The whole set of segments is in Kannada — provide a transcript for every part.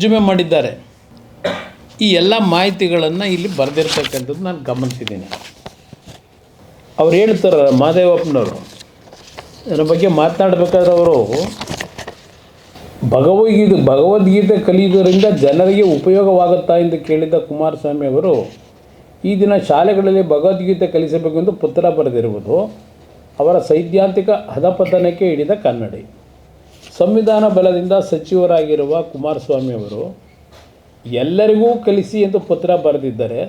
ತರ್ಜುಮೆ ಮಾಡಿದ್ದಾರೆ. ಈ ಎಲ್ಲ ಮಾಹಿತಿಗಳನ್ನು ಇಲ್ಲಿ ಬರೆದಿರ್ತಕ್ಕಂಥದ್ದು ನಾನು ಗಮನಿಸಿದ್ದೀನಿ. ಅವ್ರು ಹೇಳ್ತಾರೆ ಮಹದೇವಪ್ಪನವರು, ಇದರ ಬಗ್ಗೆ ಮಾತನಾಡಬೇಕಾದ್ರೆ ಅವರು ಭಗವದ್ಗೀತೆ ಭಗವದ್ಗೀತೆ ಕಲಿಯುವುದರಿಂದ ಜನರಿಗೆ ಉಪಯೋಗವಾಗುತ್ತಾ ಎಂದು ಕೇಳಿದ ಕುಮಾರಸ್ವಾಮಿ ಅವರು, ಈ ದಿನ ಶಾಲೆಗಳಲ್ಲಿ ಭಗವದ್ಗೀತೆ ಕಲಿಸಬೇಕೆಂದು ಪುತ್ರ ಬರೆದಿರುವುದು ಅವರ ಸೈದ್ಧಾಂತಿಕ ಹದಪತನಕ್ಕೆ ಹಿಡಿದ ಕನ್ನಡಿ. ಸಂವಿಧಾನ ಬಲದಿಂದ ಸಚಿವರಾಗಿರುವ ಕುಮಾರಸ್ವಾಮಿ ಅವರು ಎಲ್ಲರಿಗೂ ಕಲಿಸಿ ಎಂದು ಪತ್ರ ಬರೆದಿದ್ದರೆ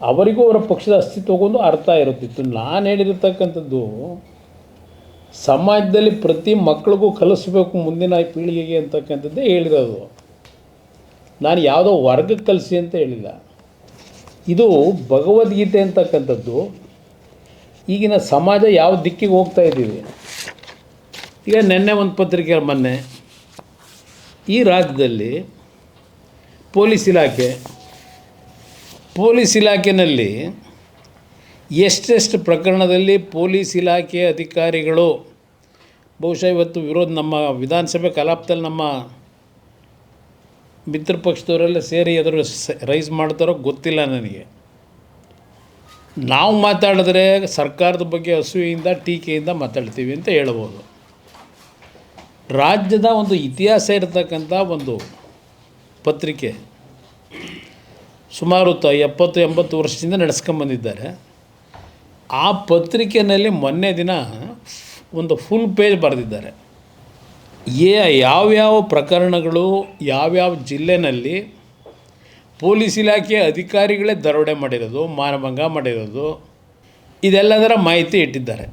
ಅವರಿಗೂ ಅವರ ಪಕ್ಷದ ಅಸ್ತಿತ್ವಕ್ಕೊಂದು ಅರ್ಥ ಇರುತ್ತಿತ್ತು. ನಾನು ಹೇಳಿರ್ತಕ್ಕಂಥದ್ದು ಸಮಾಜದಲ್ಲಿ ಪ್ರತಿ ಮಕ್ಕಳಿಗೂ ಕಲಿಸ್ಬೇಕು ಮುಂದಿನ ಪೀಳಿಗೆಗೆ ಅಂತಕ್ಕಂಥದ್ದೇ ಹೇಳಿರೋದು. ನಾನು ಯಾವುದೋ ವರ್ಗಕ್ಕೆ ಕಲಿಸಿ ಅಂತ ಹೇಳಿಲ್ಲ. ಇದು ಭಗವದ್ಗೀತೆ ಅಂತಕ್ಕಂಥದ್ದು. ಈಗಿನ ಸಮಾಜ ಯಾವ ದಿಕ್ಕಿಗೆ ಹೋಗ್ತಾ ಇದ್ದೀವಿ? ಈಗ ನಿನ್ನೆ ಒಂದು ಪತ್ರಿಕೆ ಮೊನ್ನೆ, ಈ ರಾಜ್ಯದಲ್ಲಿ ಪೊಲೀಸ್ ಇಲಾಖೆ, ಪೊಲೀಸ್ ಇಲಾಖೆಯಲ್ಲಿ ಎಷ್ಟೆಷ್ಟು ಪ್ರಕರಣದಲ್ಲಿ ಪೊಲೀಸ್ ಇಲಾಖೆಯ ಅಧಿಕಾರಿಗಳು, ಬಹುಶಃ ಇವತ್ತು ವಿರೋಧ ನಮ್ಮ ವಿಧಾನಸಭೆ ಕಲಾಪದಲ್ಲಿ ನಮ್ಮ ಮಿತ್ರ ಪಕ್ಷದವರೆಲ್ಲ ಸೇರಿ ಎದುರು ರೈಸ್ ಮಾಡ್ತಾರೋ ಗೊತ್ತಿಲ್ಲ ನನಗೆ. ನಾವು ಮಾತಾಡಿದ್ರೆ ಸರ್ಕಾರದ ಬಗ್ಗೆ ಹಸುವಿಯಿಂದ ಟೀಕೆಯಿಂದ ಮಾತಾಡ್ತೀವಿ ಅಂತ ಹೇಳ್ಬೋದು. ರಾಜ್ಯದ ಒಂದು ಇತಿಹಾಸ ಇರತಕ್ಕಂಥ ಒಂದು ಪತ್ರಿಕೆ. ಸುಮಾರು ತ ಎಪ್ಪತ್ತು, ಎಂಬತ್ತು ವರ್ಷದಿಂದ ನಡೆಸ್ಕೊಂಬಂದಿದ್ದಾರೆ ಆ ಪತ್ರಿಕೆಯಲ್ಲಿ ಮೊನ್ನೆ ದಿನ ಒಂದು ಫುಲ್ ಪೇಜ್ ಬರೆದಿದ್ದಾರೆ. ಏ ಯಾವ್ಯಾವ ಪ್ರಕರಣಗಳು ಯಾವ್ಯಾವ ಜಿಲ್ಲೆನಲ್ಲಿ ಪೊಲೀಸ್ ಇಲಾಖೆ ಅಧಿಕಾರಿಗಳೇ ದರೋಡೆ ಮಾಡಿರೋದು, ಮಾನಭಂಗ ಮಾಡಿರೋದು, ಇದೆಲ್ಲದರ ಮಾಹಿತಿ ಇಟ್ಟಿದ್ದಾರೆ.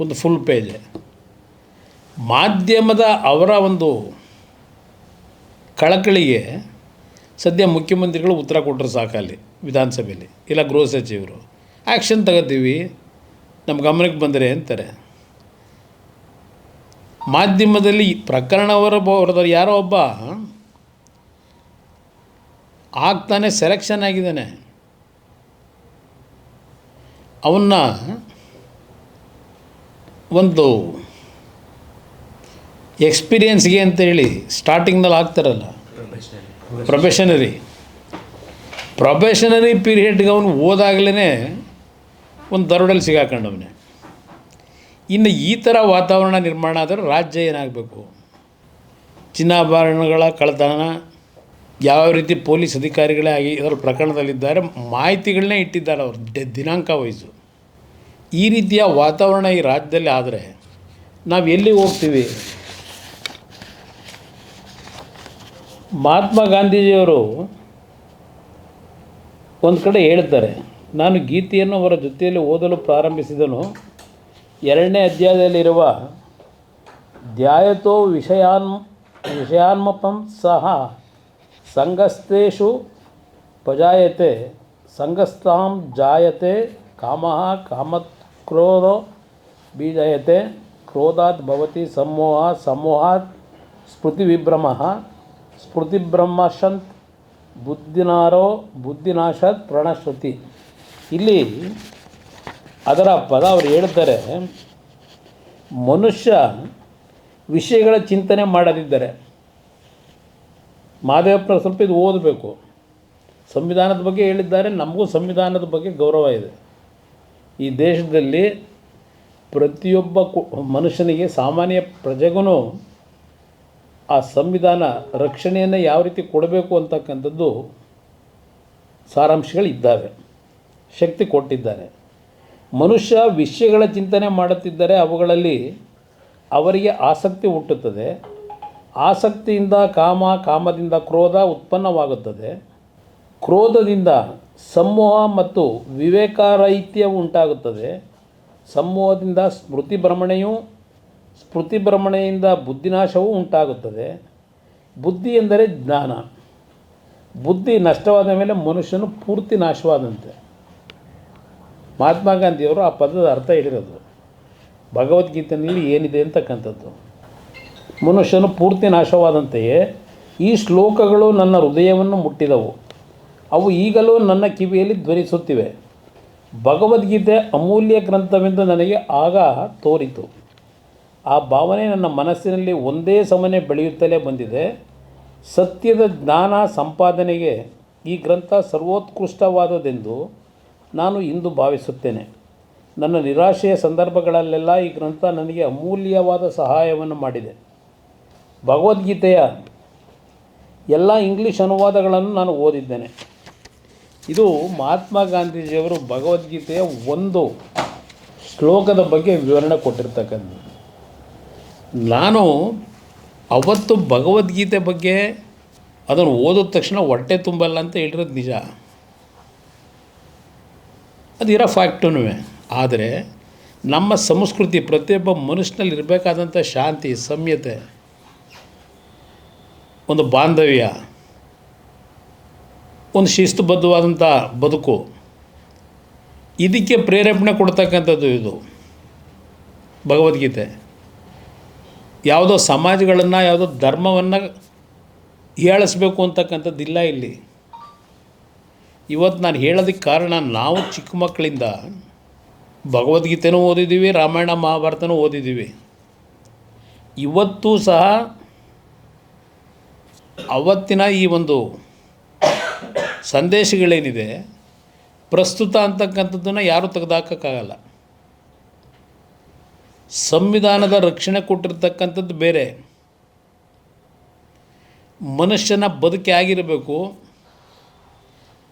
ಒಂದು ಫುಲ್ ಪೇಜ್ ಮಾಧ್ಯಮದ ಅವರ ಒಂದು ಕಳಕಳಿಗೆ ಸದ್ಯ ಮುಖ್ಯಮಂತ್ರಿಗಳು ಉತ್ತರ ಕೊಟ್ಟರು ಸಾಕಲ್ಲಿ ವಿಧಾನಸಭೆಯಲ್ಲಿ. ಇಲ್ಲ ಗೃಹ ಸಚಿವರು. ಆ್ಯಕ್ಷನ್ ತಗೋತೀವಿ. ನಮ್ಮ ಗಮನಕ್ಕೆ ಬಂದರೆ ಅಂತಾರೆ. ಮಾಧ್ಯಮದಲ್ಲಿ ಪ್ರಕರಣವರ ಅವ್ರದ್ದು ಯಾರೋ ಒಬ್ಬ ಆಗ್ತಾನೆ, ಸೆಲೆಕ್ಷನ್ ಆಗಿದ್ದಾನೆ. ಅವನ್ನ ಒಂದು ಎಕ್ಸ್ಪೀರಿಯನ್ಸ್ಗೆ ಅಂತೇಳಿ ಸ್ಟಾರ್ಟಿಂಗ್ನಲ್ಲಿ ಆಗ್ತಾರಲ್ಲ. ಪ್ರೊಫೆಷನರಿ ಪ್ರೊಫೆಷನರಿ ಪೀರಿಯಡ್ಗೆ ಅವನು ಓದಾಗಲೇ ಒಂದು ದರೋಡಲ್ಲಿ ಸಿಗಾಕೊಂಡವನೆ. ಇನ್ನು ಈ ಥರ ವಾತಾವರಣ ನಿರ್ಮಾಣ ಆದರೆ ರಾಜ್ಯ ಏನಾಗಬೇಕು? ಚಿನ್ನಾಭರಣಗಳ ಕಳ್ಳತನ ಯಾವ ರೀತಿ ಪೊಲೀಸ್ ಅಧಿಕಾರಿಗಳೇ ಆಗಿ ಇದರ ಪ್ರಕರಣದಲ್ಲಿದ್ದಾರೆ ಮಾಹಿತಿಗಳನ್ನೇ ಇಟ್ಟಿದ್ದಾರೆ ಅವರು. ಡೆ ದಿನಾಂಕ ವಯಸ್ಸು ಈ ರೀತಿಯ ವಾತಾವರಣ ಈ ರಾಜ್ಯದಲ್ಲಿ ಆದರೆ ನಾವು ಎಲ್ಲಿ ಹೋಗ್ತೀವಿ? ಮಹಾತ್ಮ ಗಾಂಧೀಜಿಯವರು ಒಂದು ಕಡೆ ಹೇಳ್ತಾರೆ, ನಾನು ಗೀತೆಯನ್ನು ಅವರ ಜೊತೆಯಲ್ಲಿ ಓದಲು ಪ್ರಾರಂಭಿಸಿದನು. ಎರಡನೇ ಅಧ್ಯಾಯದಲ್ಲಿರುವ ಧ್ಯಾಯತೋ ವಿಷಯಾನ್ ವಿಷಯಾನ್ಮಪಂ ಸಹ ಸಂಘಸ್ಥೇಶು ಪಜಾಯತೆ, ಸಂಘಸ್ಥಾಂ ಜಾಯತೆ, ಕಾಮ ಕಾಮತ್ ಕ್ರೋಧೋ ಬೀಜಯತೆ, ಕ್ರೋಧಾತ್ ಭವತಿ ಸಮೋಹ ಸಮೋಹಾತ್ ಸ್ಮೃತಿವಿಭ್ರಮಃ ಸ್ಮೃತಿಬ್ರಹ್ಮಶಂತ್ ಬುದ್ಧಿನಾರೋ ಬುದ್ಧಿನಾಶತ್ ಪ್ರಣಶ್ರುತಿ. ಇಲ್ಲಿ ಅದರ ಪದ ಅವರು ಹೇಳ್ತಾರೆ, ಮನುಷ್ಯ ವಿಷಯಗಳ ಚಿಂತನೆ ಮಾಡದಿದ್ದರೆ ಮಾದೇವಪ್ಪನ ಸ್ವಲ್ಪ ಇದು ಓದಬೇಕು. ಸಂವಿಧಾನದ ಬಗ್ಗೆ ಹೇಳಿದ್ದಾರೆ, ನಮಗೂ ಸಂವಿಧಾನದ ಬಗ್ಗೆ ಗೌರವ ಇದೆ. ಈ ದೇಶದಲ್ಲಿ ಪ್ರತಿಯೊಬ್ಬ ಕು ಮನುಷ್ಯನಿಗೆ ಸಾಮಾನ್ಯ ಪ್ರಜೆಗೂ ಆ ಸಂವಿಧಾನ ರಕ್ಷಣೆಯನ್ನು ಯಾವ ರೀತಿ ಕೊಡಬೇಕು ಅಂತಕ್ಕಂಥದ್ದು ಸಾರಾಂಶಗಳಿದ್ದಾವೆ, ಶಕ್ತಿ ಕೊಟ್ಟಿದ್ದಾರೆ. ಮನುಷ್ಯ ವಿಷಯಗಳ ಚಿಂತನೆ ಮಾಡುತ್ತಿದ್ದರೆ ಅವುಗಳಲ್ಲಿ ಅವರಿಗೆ ಆಸಕ್ತಿ ಹುಟ್ಟುತ್ತದೆ. ಆಸಕ್ತಿಯಿಂದ ಕಾಮ, ಕಾಮದಿಂದ ಕ್ರೋಧ ಉತ್ಪನ್ನವಾಗುತ್ತದೆ. ಕ್ರೋಧದಿಂದ ಸಮೂಹ ಮತ್ತು ವಿವೇಕಾರಹಿತ್ಯ ಉಂಟಾಗುತ್ತದೆ. ಸಮೂಹದಿಂದ ಸ್ಮೃತಿ ಭ್ರಮಣೆಯೂ ಸ್ಮೃತಿ ಭ್ರಮಣೆಯಿಂದ ಬುದ್ಧಿನಾಶವೂ ಉಂಟಾಗುತ್ತದೆ. ಬುದ್ಧಿ ಎಂದರೆ ಜ್ಞಾನ. ಬುದ್ಧಿ ನಷ್ಟವಾದ ಮೇಲೆ ಮನುಷ್ಯನು ಪೂರ್ತಿ ನಾಶವಾದಂತೆ. ಮಹಾತ್ಮ ಗಾಂಧಿಯವರು ಆ ಪದದ ಅರ್ಥ ಹೇಳಿರೋದು. ಭಗವದ್ಗೀತೆಯಲ್ಲಿ ಏನಿದೆ ಅಂತಕ್ಕಂಥದ್ದು. ಮನುಷ್ಯನು ಪೂರ್ತಿ ನಾಶವಾದಂತೆಯೇ ಈ ಶ್ಲೋಕಗಳು ನನ್ನ ಹೃದಯವನ್ನು ಮುಟ್ಟಿದವು. ಅವು ಈಗಲೂ ನನ್ನ ಕಿವಿಯಲ್ಲಿ ಧ್ವನಿಸುತ್ತಿವೆ. ಭಗವದ್ಗೀತೆ ಅಮೂಲ್ಯ ಗ್ರಂಥವೆಂದು ನನಗೆ ಆಗ ತೋರಿತು. ಆ ಭಾವನೆ ನನ್ನ ಮನಸ್ಸಿನಲ್ಲಿ ಒಂದೇ ಸಮನೆ ಬೆಳೆಯುತ್ತಲೇ ಬಂದಿದೆ. ಸತ್ಯದ ಜ್ಞಾನ ಸಂಪಾದನೆಗೆ ಈ ಗ್ರಂಥ ಸರ್ವೋತ್ಕೃಷ್ಟವಾದದೆಂದು ನಾನು ಇಂದು ಭಾವಿಸುತ್ತೇನೆ. ನನ್ನ ನಿರಾಶೆಯ ಸಂದರ್ಭಗಳಲ್ಲೆಲ್ಲ ಈ ಗ್ರಂಥ ನನಗೆ ಅಮೂಲ್ಯವಾದ ಸಹಾಯವನ್ನು ಮಾಡಿದೆ. ಭಗವದ್ಗೀತೆಯ ಎಲ್ಲ ಇಂಗ್ಲೀಷ್ ಅನುವಾದಗಳನ್ನು ನಾನು ಓದಿದ್ದೇನೆ. ಇದು ಮಹಾತ್ಮ ಗಾಂಧೀಜಿಯವರು ಭಗವದ್ಗೀತೆಯ ಒಂದು ಶ್ಲೋಕದ ಬಗ್ಗೆ ವಿವರಣೆ ಕೊಟ್ಟಿರ್ತಕ್ಕಂಥದ್ದು. ನಾನು ಅವತ್ತು ಭಗವದ್ಗೀತೆ ಬಗ್ಗೆ ಅದನ್ನು ಓದಿದ ತಕ್ಷಣ ಹೊಟ್ಟೆ ತುಂಬಲ್ಲ ಅಂತ ಹೇಳಿರೋದು ನಿಜ. ಅದಿರೋ ಫ್ಯಾಕ್ಟೂ ಆದರೆ ನಮ್ಮ ಸಂಸ್ಕೃತಿ ಪ್ರತಿಯೊಬ್ಬ ಮನುಷ್ಯನಲ್ಲಿ ಇರಬೇಕಾದಂಥ ಶಾಂತಿ, ಸಮ್ಯತೆ, ಒಂದು ಬಾಂಧವ್ಯ, ಒಂದು ಶಿಸ್ತುಬದ್ಧವಾದಂಥ ಬದುಕು, ಇದಕ್ಕೆ ಪ್ರೇರೇಪಣೆ ಕೊಡ್ತಕ್ಕಂಥದ್ದು ಇದು ಭಗವದ್ಗೀತೆ. ಯಾವುದೋ ಸಮಾಜಗಳನ್ನು, ಯಾವುದೋ ಧರ್ಮವನ್ನು ಏಳಿಸ್ಬೇಕು ಅಂತಕ್ಕಂಥದ್ದಿಲ್ಲ ಇಲ್ಲಿ ಇವತ್ತು ನಾನು ಹೇಳೋದಕ್ಕೆ ಕಾರಣ ನಾವು ಚಿಕ್ಕ ಮಕ್ಕಳಿಂದ ಭಗವದ್ಗೀತೆನೂ ಓದಿದ್ದೀವಿ, ರಾಮಾಯಣ ಮಹಾಭಾರತನೂ ಓದಿದ್ದೀವಿ. ಇವತ್ತೂ ಸಹ ಅವತ್ತಿನ ಈ ಒಂದು ಸಂದೇಶಗಳೇನಿದೆ, ಪ್ರಸ್ತುತ ಅಂತಕ್ಕಂಥದ್ದನ್ನು ಯಾರೂ ತೆಗೆದುಹಾಕೋಕ್ಕಾಗಲ್ಲ ಸಂವಿಧಾನದ ರಕ್ಷಣೆ ಕೊಟ್ಟಿರ್ತಕ್ಕಂಥದ್ದು ಬೇರೆ. ಮನುಷ್ಯನ ಬದುಕೆ ಆಗಿರಬೇಕು.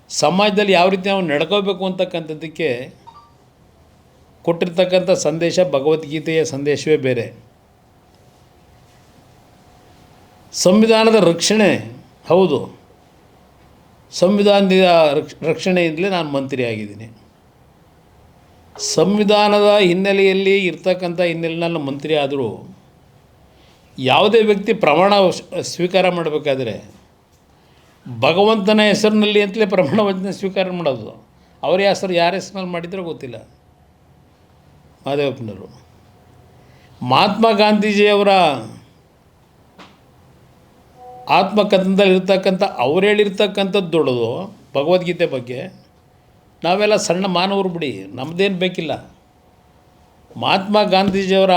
ಸಮಾಜದಲ್ಲಿ ಯಾವ ರೀತಿ ನಾವು ನಡ್ಕೋಬೇಕು ಅಂತಕ್ಕಂಥದ್ದಕ್ಕೆ ಕೊಟ್ಟಿರ್ತಕ್ಕಂಥ ಸಂದೇಶ ಭಗವದ್ಗೀತೆಯ ಸಂದೇಶವೇ ಬೇರೆ. ಸಂವಿಧಾನದ ರಕ್ಷಣೆ ಹೌದು. ಸಂವಿಧಾನದ ರಕ್ಷ, ರಕ್ಷಣೆಯಿಂದಲೇ ನಾನು ಮಂತ್ರಿ ಆಗಿದ್ದೀನಿ ಸಂವಿಧಾನದ ಹಿನ್ನೆಲೆಯಲ್ಲಿ ಇರ್ತಕ್ಕಂಥ ಹಿನ್ನೆಲೆಯಲ್ಲಿ ಮಂತ್ರಿ ಆದರೂ ಯಾವುದೇ ವ್ಯಕ್ತಿ ಪ್ರಮಾಣ ಸ್ವೀಕಾರ ಮಾಡಬೇಕಾದ್ರೆ ಭಗವಂತನ ಹೆಸರಿನಲ್ಲಿ ಅಂತಲೇ ಪ್ರಮಾಣ ವಚನ ಸ್ವೀಕಾರ ಮಾಡೋದು. ಅವರ ಹೆಸರು ಯಾರ ಹೆಸರಿನಲ್ಲಿ ಮಾಡಿದ್ರೋ ಗೊತ್ತಿಲ್ಲ. ಮಾದೇವಪ್ಪನವರು. ಮಹಾತ್ಮ ಗಾಂಧೀಜಿಯವರ ಆತ್ಮಕಥನದಲ್ಲಿ ಇರ್ತಕ್ಕಂಥ ಅವ್ರು ಹೇಳಿರ್ತಕ್ಕಂಥದ್ದು ದೊಡ್ಡದು ಭಗವದ್ಗೀತೆ ಬಗ್ಗೆ. ನಾವೆಲ್ಲ ಸಣ್ಣ ಮಾನವರು ಬಿಡಿ ನಮ್ಮದೇನು ಬೇಕಿಲ್ಲ. ಮಹಾತ್ಮ ಗಾಂಧೀಜಿಯವರ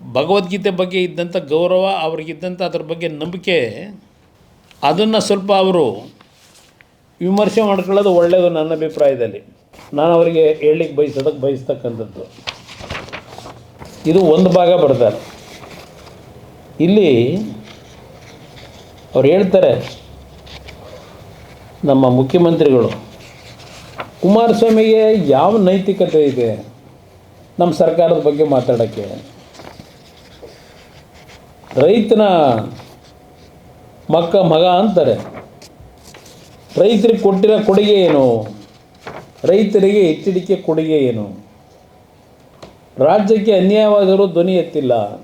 ಭಗವದ್ಗೀತೆ ಬಗ್ಗೆ ಇದ್ದಂಥ ಗೌರವ, ಅವ್ರಿಗಿದ್ದಂಥ ಅದ್ರ ಬಗ್ಗೆ ನಂಬಿಕೆ, ಅದನ್ನು ಸ್ವಲ್ಪ ಅವರು ವಿಮರ್ಶೆ ಮಾಡ್ಕೊಳ್ಳೋದು ಒಳ್ಳೆಯದು ನನ್ನ ಅಭಿಪ್ರಾಯದಲ್ಲಿ. ನಾನು ಅವರಿಗೆ ಹೇಳಲಿಕ್ಕೆ ಬಯಸೋದಕ್ಕೆ ಬಯಸ್ತಕ್ಕಂಥದ್ದು. ಇದು ಒಂದು ಭಾಗ ಬರ್ತಾರೆ ಇಲ್ಲಿ ಅವ್ರು ಹೇಳ್ತಾರೆ ನಮ್ಮ ಮುಖ್ಯಮಂತ್ರಿಗಳು. ಕುಮಾರಸ್ವಾಮಿಗೆ ಯಾವ ನೈತಿಕತೆ ಇದೆ? ನಮ್ಮ ಸರ್ಕಾರದ ಬಗ್ಗೆ ಮಾತಾಡೋಕ್ಕೆ. ರೈತನ ಮಕ್ಕ ಮಗ ಅಂತಾರೆ. ರೈತರಿಗೆ ಕೊಟ್ಟಿರೋ ಕೊಡುಗೆ ಏನು? ರೈತರಿಗೆ ಎಚ್ಚರಿಕೆ ಕೊಡುಗೆ ಏನು? ರಾಜ್ಯಕ್ಕೆ ಅನ್ಯಾಯವಾದರೂ ಧ್ವನಿ ಎತ್ತಿಲ್ಲ.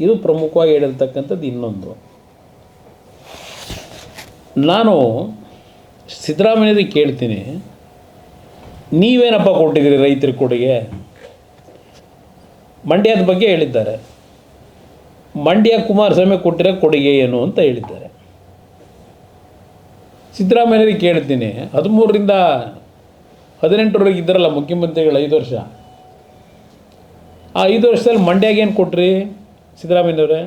ಇದು ಪ್ರಮುಖವಾಗಿ ಹೇಳಿರ್ತಕ್ಕಂಥದ್ದು ಇನ್ನೊಂದು. ನಾನು ಸಿದ್ದರಾಮಯ್ಯರಿಗೆ ಕೇಳ್ತೀನಿ, ನೀವೇನಪ್ಪ ಕೊಟ್ಟಿದ್ದೀರಿ ರೈತರ ಕೊಡುಗೆ? ಮಂಡ್ಯದ ಬಗ್ಗೆ ಹೇಳಿದ್ದಾರೆ. ಮಂಡ್ಯ ಕುಮಾರಸ್ವಾಮಿ ಕೊಟ್ಟಿರೋ ಕೊಡುಗೆ ಏನು ಅಂತ ಹೇಳಿದ್ದಾರೆ. ಸಿದ್ದರಾಮಯ್ಯರಿಗೆ ಕೇಳ್ತೀನಿ, ಹದಿಮೂರರಿಂದ ಹದಿನೆಂಟರವರೆಗೆ ಇದ್ದಾರಲ್ಲ ಮುಖ್ಯಮಂತ್ರಿಗಳು ಐದು ವರ್ಷ. ಆ ಐದು ವರ್ಷದಲ್ಲಿ ಮಂಡ್ಯಾಗೆ ಏನು ಕೊಟ್ರಿ ಸಿದ್ದರಾಮಯ್ಯನವರೇ?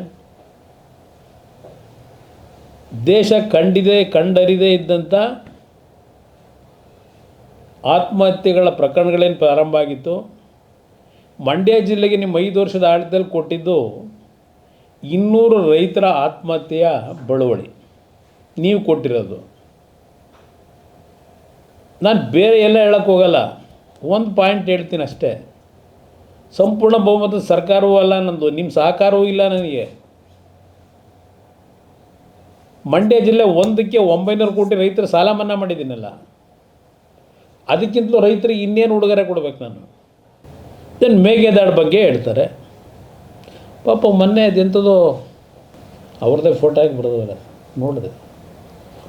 ದೇಶ ಕಂಡಿದೆ, ಕಂಡರಿದೇ ಇದ್ದಂಥ ಆತ್ಮಹತ್ಯೆಗಳ ಪ್ರಕರಣಗಳೇನು ಪ್ರಾರಂಭ ಆಗಿತ್ತು? ಮಂಡ್ಯ ಜಿಲ್ಲೆಗೆ ನಿಮ್ಮ ಐದು ವರ್ಷದ ಆಡಳಿತದಲ್ಲಿ ಕೊಟ್ಟಿದ್ದು ಇನ್ನೂರು ರೈತರ ಆತ್ಮಹತ್ಯೆಯ ಬಳುವಳಿ. ನೀವು ಕೊಟ್ಟಿರೋದು. ನಾನು ಬೇರೆ ಎಲ್ಲ ಹೇಳಕ್ಕೆ ಹೋಗಲ್ಲ. ಒಂದು ಪಾಯಿಂಟ್ ಹೇಳ್ತೀನಿ ಅಷ್ಟೇ. ಸಂಪೂರ್ಣ ಬಹುಮತದ ಸರ್ಕಾರವೂ ಅಲ್ಲ ನಂದು. ನಿಮ್ಮ ಸಹಕಾರವೂ ಇಲ್ಲ ನನಗೆ. ಮಂಡ್ಯ ಜಿಲ್ಲೆ ಒಂದಕ್ಕೆ ಒಂಬೈನೂರು ಕೋಟಿ ರೈತರು ಸಾಲ ಮನ್ನಾ ಮಾಡಿದ್ದೀನಲ್ಲ. ಅದಕ್ಕಿಂತಲೂ ರೈತರಿಗೆ ಇನ್ನೇನು ಉಡುಗೊರೆ ಕೊಡ್ಬೇಕು ನಾನು? ದೆನ್ ಮೇಘದಾಡ್ ಬಗ್ಗೆ ಹೇಳ್ತಾರೆ. ಪಾಪ ಮೊನ್ನೆ ಅದೆಂಥದ್ದು ಅವ್ರದ್ದೇ ಫೋಟೋ ಹಾಕಿ ಬರೆದವ್ರೆ ನೋಡಿದೆ.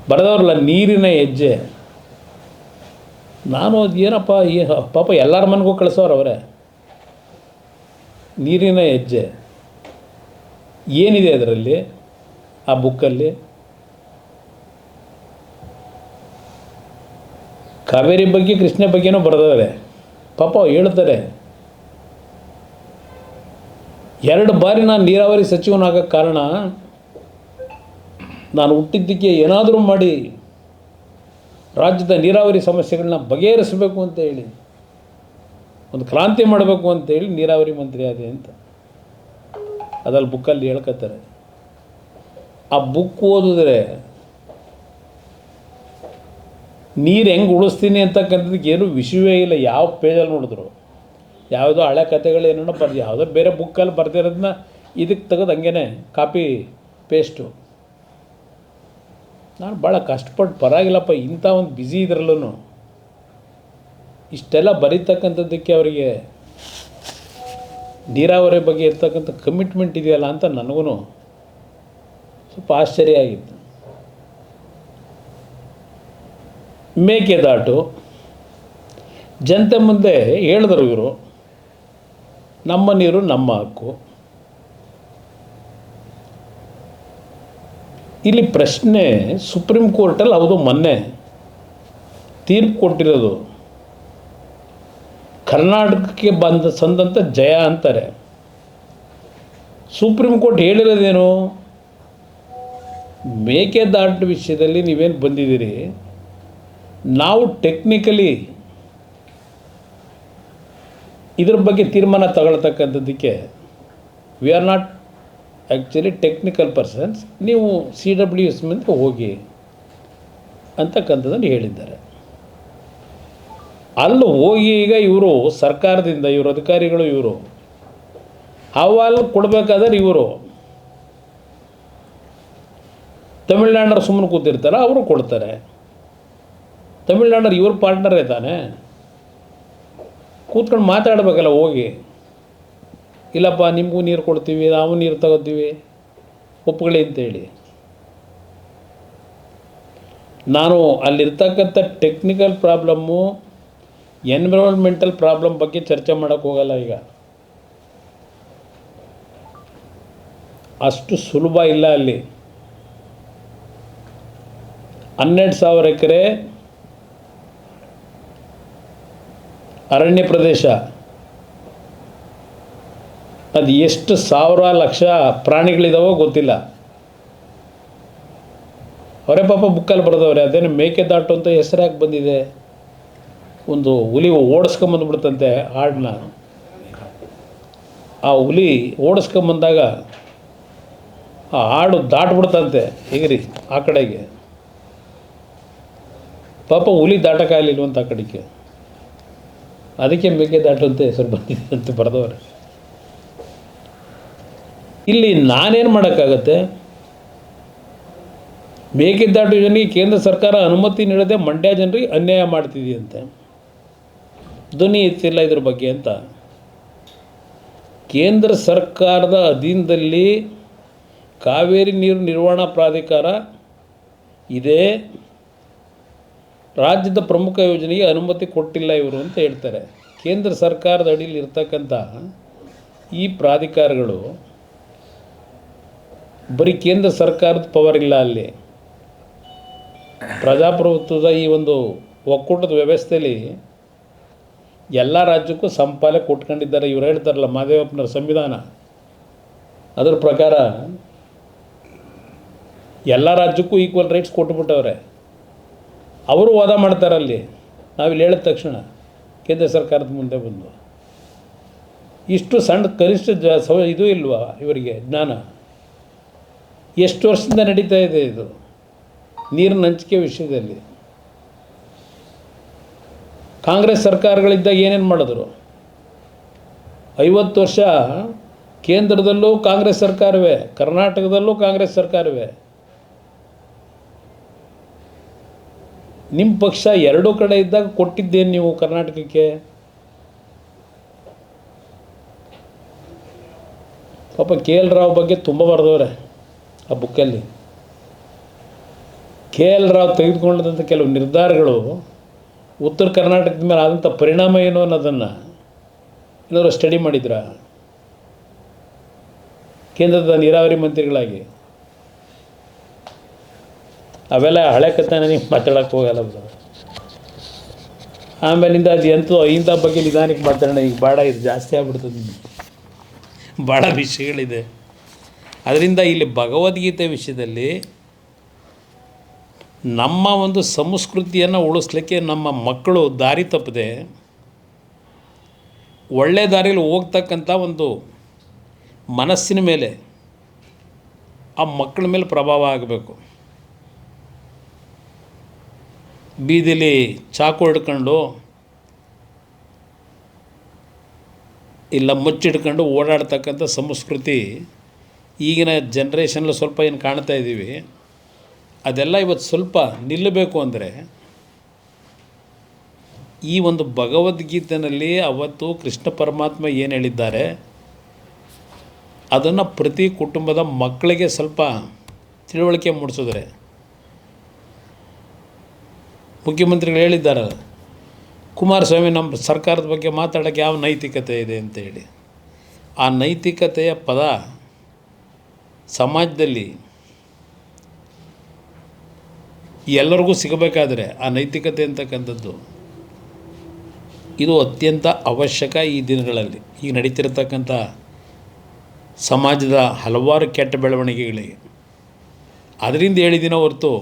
ಬರೆದವ್ರಲ್ಲ ನೀರಿನ ಹೆಜ್ಜೆ. ನಾನು ಅದು ಏನಪ್ಪ ಏ ಪಾಪ ಎಲ್ಲರ ಮನೆಗೂ ಕಳಿಸೋರು ಅವರೇ. ನೀರಿನ ಹೆಜ್ಜೆ. ಏನಿದೆ ಅದರಲ್ಲಿ? ಆ ಬುಕ್ಕಲ್ಲಿ ಕಾವೇರಿ ಬಗ್ಗೆ, ಕೃಷ್ಣ ಬಗ್ಗೆನೂ ಬರೆದಿದ್ದಾರೆ. ಪಾಪ ಹೇಳ್ತಾರೆ. ಎರಡು ಬಾರಿ ನಾನು ನೀರಾವರಿ ಸಚಿವನಾಗಕ್ಕೆ ಕಾರಣ, ನಾನು ಹುಟ್ಟಿದ್ದಕ್ಕೆ ಏನಾದರೂ ಮಾಡಿ, ರಾಜ್ಯದ ನೀರಾವರಿ ಸಮಸ್ಯೆಗಳನ್ನ ಬಗೆಹರಿಸಬೇಕು ಅಂತ ಹೇಳಿ, ಒಂದು ಕ್ರಾಂತಿ ಮಾಡಬೇಕು ಅಂತೇಳಿ ನೀರಾವರಿ ಮಂತ್ರಿ ಆದೆ ಅಂತ. ಅದಲ್ಲಿ ಬುಕ್ಕಲ್ಲಿ ಹೇಳ್ಕೊತಾರೆ ಆ ಬುಕ್ ಓದಿದ್ರೆ ನೀರು ಹೆಂಗೆ ಉಳಿಸ್ತೀನಿ ಅಂತಕ್ಕಂಥದ್ದಕ್ಕೆ ಏನೂ ವಿಷಯವೇ ಇಲ್ಲ. ಯಾವ ಪೇಜಲ್ಲಿ ನೋಡಿದ್ರು. ಯಾವುದೋ ಹಳೆ ಕಥೆಗಳು ಏನೇನೋ ಬರ್ದು ಯಾವುದೋ ಬೇರೆ ಬುಕ್ಕಲ್ಲಿ ಬರ್ದಿರೋದನ್ನ ಇದಕ್ಕೆ ತೆಗೆದು ಹಂಗೇನೆ ಕಾಪಿ ಪೇಸ್ಟು ನಾನು ಭಾಳ ಕಷ್ಟಪಟ್ಟು ಪರವಾಗಿಲ್ಲಪ್ಪ, ಇಂಥ ಒಂದು ಬ್ಯುಸಿ ಇದ್ರಲ್ಲೂ ಇಷ್ಟೆಲ್ಲ ಬರೀತಕ್ಕಂಥದ್ದಕ್ಕೆ ಅವರಿಗೆ ನೀರಾವರಿ ಬಗ್ಗೆ ಇರ್ತಕ್ಕಂಥ ಕಮಿಟ್ಮೆಂಟ್ ಇದೆಯಲ್ಲ ಅಂತ ನನಗೂ ಸ್ವಲ್ಪ ಆಶ್ಚರ್ಯ ಆಗಿತ್ತು. ಮೇಕೆದಾಟು. ಜನತೆ ಮುಂದೆ ಹೇಳಿದ್ರು ಇವರು, ನಮ್ಮ ನೀರು ನಮ್ಮ ಹಕ್ಕು. ಇಲ್ಲಿ ಪ್ರಶ್ನೆ ಸುಪ್ರೀಂ ಕೋರ್ಟಲ್ಲಿ ಹೌದು ಮೊನ್ನೆ ತೀರ್ಪು ಕೊಟ್ಟಿರೋದು. ಕರ್ನಾಟಕಕ್ಕೆ ಬಂದ ಸಂದಂಥ ಜಯ ಅಂತಾರೆ. Supreme court ಹೇಳಿರೋದೇನು? ಮೇಕೆದಾಟು ವಿಷಯದಲ್ಲಿ ನೀವೇನು ಬಂದಿದ್ದೀರಿ? ನಾವು ಟೆಕ್ನಿಕಲಿ ಇದ್ರ ಬಗ್ಗೆ ತೀರ್ಮಾನ ತಗೊಳ್ತಕ್ಕಂಥದ್ದಕ್ಕೆ we are not actually technical persons ನೀವು ಸಿ ಡಬ್ಲ್ಯೂ ಎಸ್ ಮುಂದೆ ಹೋಗಿ ಅಂತಕ್ಕಂಥದ್ದನ್ನು ಹೇಳಿದ್ದಾರೆ. ಅಲ್ಲಿ ಹೋಗಿ ಈಗ ಇವರು ಸರ್ಕಾರದಿಂದ, ಇವರು ಅಧಿಕಾರಿಗಳು ಇವರು ಅಹವಾಲು ಕೊಡಬೇಕಾದ್ರೆ ಇವರು ತಮಿಳ್ನಾಡರು ಸುಮ್ಮನೆ ಕೂತಿರ್ತಾರೆ ಅವರು ಕೊಡ್ತಾರೆ. ತಮಿಳ್ನಾಡರು ಇವ್ರ ಪಾರ್ಟ್ನರೇ ತಾನೆ ಕೂತ್ಕೊಂಡು ಮಾತಾಡಬೇಕಲ್ಲ ಹೋಗಿ. ಇಲ್ಲಪ್ಪ, ನಿಮಗೂ ನೀರು ಕೊಡ್ತೀವಿ, ನಾವು ನೀರು ತಗೋತೀವಿ. ಒಪ್ಪುಗಳಿ ಅಂತೇಳಿ. ನಾನು ಅಲ್ಲಿರ್ತಕ್ಕಂಥ ಟೆಕ್ನಿಕಲ್ ಪ್ರಾಬ್ಲಮ್ಮು ಎನ್ವಿರಾನ್ಮೆಂಟಲ್ ಪ್ರಾಬ್ಲಮ್ ಬಗ್ಗೆ ಚರ್ಚೆ ಮಾಡೋಕ್ಕೆ ಹೋಗಲ್ಲ ಈಗ. ಅಷ್ಟು ಸುಲಭ ಇಲ್ಲ ಅಲ್ಲಿ. ಹನ್ನೆರಡು ಸಾವಿರ ಎಕರೆ ಅರಣ್ಯ ಪ್ರದೇಶ. ಅದು ಎಷ್ಟು ಸಾವಿರ ಲಕ್ಷ ಪ್ರಾಣಿಗಳಿದಾವೋ ಗೊತ್ತಿಲ್ಲ. ಅವರೇ ಪಾಪ ಬುಕ್ಕಲ್ಲಿ ಬರೆದವ್ರೆ, ಅದೇನು ಮೇಕೆದಾಟು ಅಂತ ಹೆಸರಾಗಿ ಬಂದಿದೆ. ಒಂದು ಹುಲಿ ಓಡಿಸ್ಕೊಂಬಂದ್ಬಿಡ್ತಂತೆ ಹಾಡನ್ನ ಆ ಹುಲಿ ಓಡಿಸ್ಕೊಂಬಂದಾಗ ಆ ಹಾಡು ದಾಟ್ಬಿಡ್ತಂತೆ ಹೆಗರಿ ಆ ಕಡೆಗೆ. ಪಾಪ ಹುಲಿ ದಾಟಕ್ಕಾಗಲಿಲ್ವಂತ ಆ ಕಡೆಗೆ. ಅದಕ್ಕೆ ಮೇಕೆದಾಟು ಅಂತ ಹೆಸರು ಬಂದಿದೆ ಅಂತ ಬರೆದವ್ರೆ. ಇಲ್ಲಿ ನಾನೇನು ಮಾಡೋಕ್ಕಾಗತ್ತೆ? ಮೇಕೆದಾಟು ಯೋಜನೆಗೆ ಕೇಂದ್ರ ಸರ್ಕಾರ ಅನುಮತಿ ನೀಡದೆ ಮಂಡ್ಯ ಜನರಿಗೆ ಅನ್ಯಾಯ ಮಾಡ್ತಿದೆಯಂತೆ. ಧ್ವನಿ ಎತ್ತಿಲ್ಲ ಇದ್ರ ಬಗ್ಗೆ ಅಂತ. ಕೇಂದ್ರ ಸರ್ಕಾರದ ಅಧೀನದಲ್ಲಿ ಕಾವೇರಿ ನೀರು ನಿರ್ವಹಣಾ ಪ್ರಾಧಿಕಾರ ಇದೆ. ರಾಜ್ಯದ ಪ್ರಮುಖ ಯೋಜನೆಗೆ ಅನುಮತಿ ಕೊಟ್ಟಿಲ್ಲ ಇವರು ಅಂತ ಹೇಳ್ತಾರೆ. ಕೇಂದ್ರ ಸರ್ಕಾರದ ಅಡಿಯಲ್ಲಿ ಇರ್ತಕ್ಕಂಥ ಈ ಪ್ರಾಧಿಕಾರಗಳು ಬರೀ ಕೇಂದ್ರ ಸರ್ಕಾರದ ಪವರ್ ಇಲ್ಲ ಅಲ್ಲಿ. ಪ್ರಜಾಪ್ರಭುತ್ವದ ಈ ಒಂದು ಒಕ್ಕೂಟದ ವ್ಯವಸ್ಥೆಯಲ್ಲಿ ಎಲ್ಲ ರಾಜ್ಯಕ್ಕೂ ಸಂಪಾಲೆ ಕೊಟ್ಕೊಂಡಿದ್ದಾರೆ. ಇವ್ರು ಹೇಳ್ತಾರಲ್ಲ, ಮಾದೇವಪ್ಪನವ್ರ ಸಂವಿಧಾನ. ಅದರ ಪ್ರಕಾರ ಎಲ್ಲ ರಾಜ್ಯಕ್ಕೂ ಈಕ್ವಲ್ ರೈಟ್ಸ್ ಕೊಟ್ಬಿಟ್ಟವ್ರೆ. ಅವರು ವಾದ ಮಾಡ್ತಾರಲ್ಲಿ. ನಾವಿಲ್ಲಿ ಹೇಳಿದ ತಕ್ಷಣ ಕೇಂದ್ರ ಸರ್ಕಾರದ ಮುಂದೆ ಬಂದು. ಇಷ್ಟು ಸಣ್ಣ ಕನಿಷ್ಠ ಸವ ಇದು ಇಲ್ವಾ ಇವರಿಗೆ ಜ್ಞಾನ? ಎಷ್ಟು ವರ್ಷದಿಂದ ನಡೀತಾ ಇದೆ ಇದು? ನೀರಿನ ಹಂಚಿಕೆ ವಿಷಯದಲ್ಲಿ. ಕಾಂಗ್ರೆಸ್ ಸರ್ಕಾರಗಳಿದ್ದಾಗ ಏನೇನು ಮಾಡಿದ್ರು? ಐವತ್ತು ವರ್ಷ ಕೇಂದ್ರದಲ್ಲೂ ಕಾಂಗ್ರೆಸ್ ಸರ್ಕಾರವೇ, ಕರ್ನಾಟಕದಲ್ಲೂ ಕಾಂಗ್ರೆಸ್ ಸರ್ಕಾರವೇ. ನಿಮ್ಮ ಪಕ್ಷ ಎರಡೂ ಕಡೆ ಇದ್ದಾಗ ಕೊಟ್ಟಿದ್ದೇನು ನೀವು ಕರ್ನಾಟಕಕ್ಕೆ? ಪಾಪ ಕೆ ಎಲ್ ರಾವ್ ಬಗ್ಗೆ ತುಂಬ ಬರೆದವ್ರೆ ಆ ಬುಕ್ಕಲ್ಲಿ. ಕೆ ಎಲ್ ರಾವ್ ತೆಗೆದುಕೊಂಡಂಥ ಕೆಲವು ನಿರ್ಧಾರಗಳು ಉತ್ತರ ಕರ್ನಾಟಕದ ಮೇಲೆ ಆದಂಥ ಪರಿಣಾಮ ಏನು ಅನ್ನೋದನ್ನು ಏನಾದರೂ ಸ್ಟಡಿ ಮಾಡಿದ್ರಾ? ಕೇಂದ್ರದ ನೀರಾವರಿ ಮಂತ್ರಿಗಳಾಗಿ. ಅವೆಲ್ಲ ಹಳೆ ಕತೆ ನನಗೆ ಮಾತಾಡೋಕ್ಕೆ ಹೋಗಲ್ಲ ಬಿಡೋದು ಆಮೇಲಿಂದ ಅದು ಎಂತೂ ಇಂಥ ಬಗ್ಗೆ ನಿಧಾನಕ್ಕೆ ಮಾತಾಡೋಣ, ಈಗ ಬಾಡ ಇದು ಜಾಸ್ತಿ ಆಗ್ಬಿಡ್ತದೆ ಭಾಳ ವಿಷಯಗಳಿದೆ. ಅದರಿಂದ ಇಲ್ಲಿ ಭಗವದ್ಗೀತೆ ವಿಷಯದಲ್ಲಿ ನಮ್ಮ ಒಂದು ಸಂಸ್ಕೃತಿಯನ್ನು ಉಳಿಸ್ಲಿಕ್ಕೆ ನಮ್ಮ ಮಕ್ಕಳು ದಾರಿ ತಪ್ಪದೆ ಒಳ್ಳೆ ದಾರಿಯಲ್ಲಿ ಹೋಗ್ತಕ್ಕಂಥ ಒಂದು ಮನಸ್ಸಿನ ಮೇಲೆ, ಆ ಮಕ್ಕಳ ಮೇಲೆ ಪ್ರಭಾವ ಆಗಬೇಕು. ಬೀದಿಲಿ ಚಾಕು ಹಿಡ್ಕೊಂಡು ಇಲ್ಲ ಮುಚ್ಚಿಡ್ಕೊಂಡು ಓಡಾಡ್ತಕ್ಕಂಥ ಸಂಸ್ಕೃತಿ ಈಗಿನ ಜನ್ರೇಷನಲ್ಲಿ ಸ್ವಲ್ಪ ಏನು ಕಾಣ್ತಾ ಇದ್ದೀವಿ ಅದೆಲ್ಲ ಇವತ್ತು ಸ್ವಲ್ಪ ನಿಲ್ಲಬೇಕು ಅಂದರೆ ಈ ಒಂದು ಭಗವದ್ಗೀತೆಯಲ್ಲಿ ಅವತ್ತು ಕೃಷ್ಣ ಪರಮಾತ್ಮ ಏನು ಹೇಳಿದ್ದಾರೆ? ಅದನ್ನು ಪ್ರತಿ ಕುಟುಂಬದ ಮಕ್ಕಳಿಗೆ ಸ್ವಲ್ಪ ತಿಳುವಳಿಕೆ ಮೂಡಿಸಿದ್ರೆ ಮುಖ್ಯಮಂತ್ರಿಗಳು ಹೇಳಿದ್ದಾರೆ, ಕುಮಾರಸ್ವಾಮಿ ನಮ್ಮ ಸರ್ಕಾರದ ಬಗ್ಗೆ ಮಾತಾಡೋಕ್ಕೆ ಯಾವ ನೈತಿಕತೆ ಇದೆ ಅಂತೇಳಿ ಆ ನೈತಿಕತೆಯ ಪದ ಸಮಾಜದಲ್ಲಿ ಎಲ್ಲರಿಗೂ ಸಿಗಬೇಕಾದರೆ ಆ ನೈತಿಕತೆ ಅಂತಕ್ಕಂಥದ್ದು. ಇದು ಅತ್ಯಂತ ಅವಶ್ಯಕ ಈ ದಿನಗಳಲ್ಲಿ. ಈಗ ನಡೀತಿರತಕ್ಕಂಥ ಸಮಾಜದ ಹಲವಾರು ಕೆಟ್ಟ ಬೆಳವಣಿಗೆಗಳಿಗೆ. ಅದರಿಂದ ಹೇಳಿದಿನ ಹೊರತು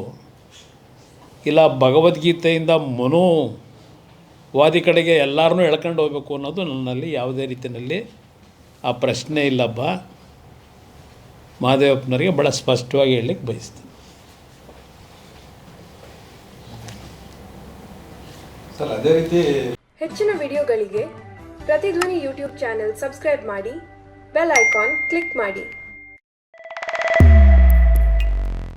ಇಲ್ಲ ಭಗವದ್ಗೀತೆಯಿಂದ ಮನೋವಾದಿ ಕಡೆಗೆ ಎಲ್ಲರನ್ನೂ ಎಳ್ಕೊಂಡು ಹೋಗ್ಬೇಕು ಅನ್ನೋದು ನನ್ನಲ್ಲಿ ಯಾವುದೇ ರೀತಿಯಲ್ಲಿ ಆ ಪ್ರಶ್ನೆ ಇಲ್ಲಪ್ಪ. ಮಹಾದೇವಪ್ಪನವರಿಗೆ ಭಾಳ ಸ್ಪಷ್ಟವಾಗಿ ಹೇಳಲಿಕ್ಕೆ ಬಯಸ್ತೀನಿ. ಸರ್ ಅದೇ ರೀತಿ ಹೆಚ್ಚಿನ ವಿಡಿಯೋಗಳಿಗೆ ಪ್ರತಿಧ್ವನಿ ಯೂಟ್ಯೂಬ್ ಚಾನೆಲ್ ಸಬ್ಸ್ಕ್ರೈಬ್ ಮಾಡಿ ಬೆಲ್ ಐಕಾನ್ ಕ್ಲಿಕ್ ಮಾಡಿ.